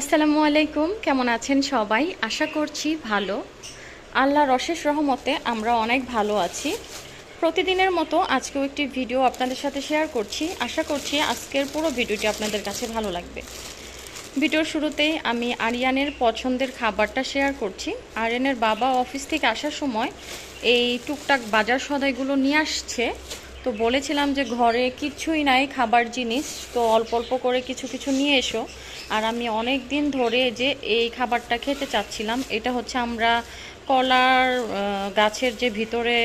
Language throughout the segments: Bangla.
আসসালামু আলাইকুম, কেমন আছেন সবাই? আশা করছি ভালো। আল্লাহর অশেষ রহমতে আমরা অনেক ভালো আছি। প্রতিদিনের মতো আজকেও একটি ভিডিও আপনাদের সাথে শেয়ার করছি। আশা করছি আজকের পুরো ভিডিওটি আপনাদের কাছে ভালো লাগবে। ভিডিওর শুরুতেই আমি আরিয়ানের পছন্দের খাবারটা শেয়ার করছি। আরিয়ানের বাবা অফিস থেকে আসার সময় এই টুকটাক বাজার সদাইগুলো নিয়ে আসছে। তো বলেছিলাম যে ঘরে কিছুই নাই, খাবার জিনিস, তো অল্প অল্প করে কিছু কিছু নিয়ে এসো। আর আমি অনেক দিন ধরে যে এই খাবারটা খেতে চাচ্ছিলাম, এটা হচ্ছে আমরা কলার গাছের যে ভিতরে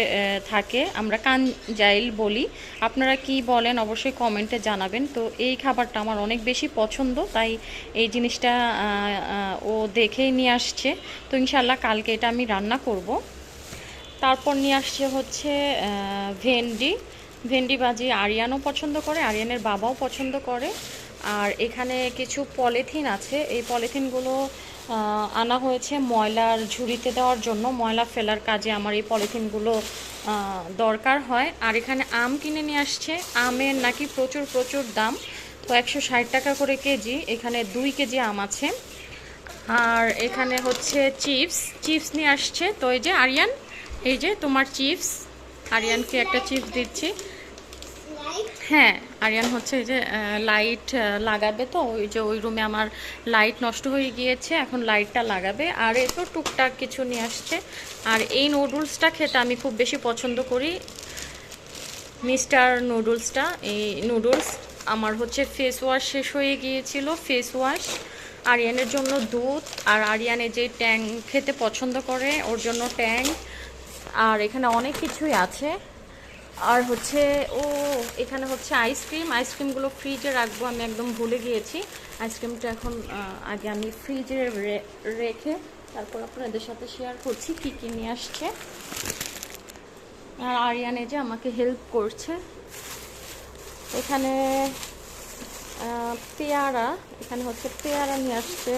থাকে, আমরা কানজাইল বলি। আপনারা কি বলেন অবশ্যই কমেন্টে জানাবেন। তো এই খাবারটা আমার অনেক বেশি পছন্দ, তাই এই জিনিসটা ও দেখেই নিয়ে আসছে। তো ইনশাল্লাহ কালকে এটা আমি রান্না করব। তারপর নিয়ে আসছে হচ্ছে ভেন্ডি। ভেন্ডি ভাজি আরিয়ানও পছন্দ করে, আরিয়ানের বাবাও পছন্দ করে। আর এখানে কিছু পলিথিন আছে। এই পলিথিনগুলো আনা হয়েছে ময়লার ঝুড়িতে দেওয়ার জন্য। ময়লা ফেলার কাজে আমার এই পলিথিনগুলো দরকার হয়। আর এখানে আম কিনে নিয়ে আসছে। আমের নাকি প্রচুর প্রচুর দাম। তো একশো ষাট টাকা করে কেজি। এখানে দুই কেজি আম আছে। আর এখানে হচ্ছে চিপস। চিপস নিয়ে আসছে। তো এই যে আরিয়ান, এই যে তোমার চিপস। আরিয়ানকে একটা চিপস দিচ্ছি। হ্যাঁ আরিয়ান হচ্ছে এই যে লাইট লাগাবে তো, ওই যে ওই রুমে আমার লাইট নষ্ট হয়ে গিয়েছে, এখন লাইটটা লাগাবে। আর এ তো টুকটাক কিছু নিয়ে আসছে। আর এই নুডলসটা খেতে আমি খুব বেশি পছন্দ করি। মিস্টার নুডলসটা এই নুডলস আমার হচ্ছে ফেস ওয়াশ শেষ হয়ে গিয়েছিল ফেস ওয়াশ আরিয়ানের জন্য দুধ, আর আরিয়ানে যে ট্যাং খেতে পছন্দ করে, ওর জন্য ট্যাং। আর এখানে অনেক কিছুই আছে। আর হচ্ছে, ও, এখানে হচ্ছে আইসক্রিম আইসক্রিমগুলো ফ্রিজে রাখব, আমি একদম ভুলে গিয়েছি। আইসক্রিমটা এখন আগে আমি ফ্রিজে রেখে তারপর আপনাদের সাথে শেয়ার করছি কী কী নিয়ে আসছে। আর আরিয়ানে যে আমাকে হেল্প করছে। এখানে পেয়ারা, এখানে হচ্ছে পেয়ারা নিয়ে আসছে।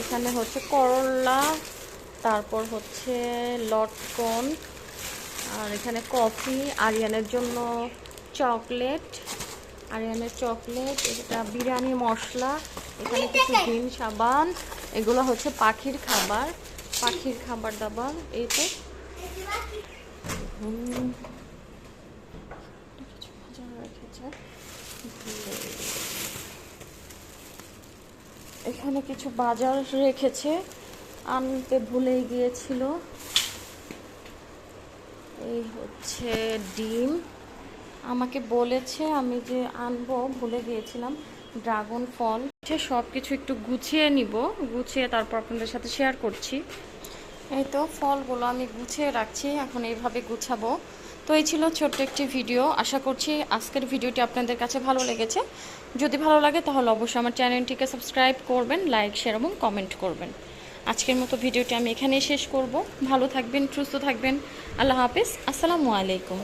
এখানে হচ্ছে করলা, তারপর হচ্ছে লটকন। আর এখানে কফি, আরিয়ানের জন্য চকলেট, আরিয়ানের চকলেট, এটা বিরিয়ানি মশলা, এখানে কিছু ডিম, সাবান, এগুলো হচ্ছে পাখির খাবার পাখির খাবার দাবার, এই তো। এখানে কিছু বাজার রেখেছে, আনতে ভুলেই গিয়েছিল। এই হচ্ছে ডিম। আমাকে বলেছে আমি যে আনব, ভুলে গিয়েছিলাম। ড্রাগন ফল। হচ্ছে সব কিছু একটু গুছিয়ে নিব, গুছিয়ে তারপর আপনাদের সাথে শেয়ার করছি। এই তো ফলগুলো আমি গুছিয়ে রাখছি, এখন এইভাবে গুছাবো। তো এই ছিল ছোট্ট একটি ভিডিও। আশা করছি আজকের ভিডিওটি আপনাদের কাছে ভালো লেগেছে। যদি ভালো লাগে তাহলে অবশ্যই আমার চ্যানেলটিকে সাবস্ক্রাইব করবেন লাইক শেয়ার এবং কমেন্ট করবেন। আজকের মতো ভিডিওটি আমি এখানেই শেষ করব। ভালো থাকবেন, সুস্থ থাকবেন। আল্লাহ হাফিজ। আসসালামু আলাইকুম।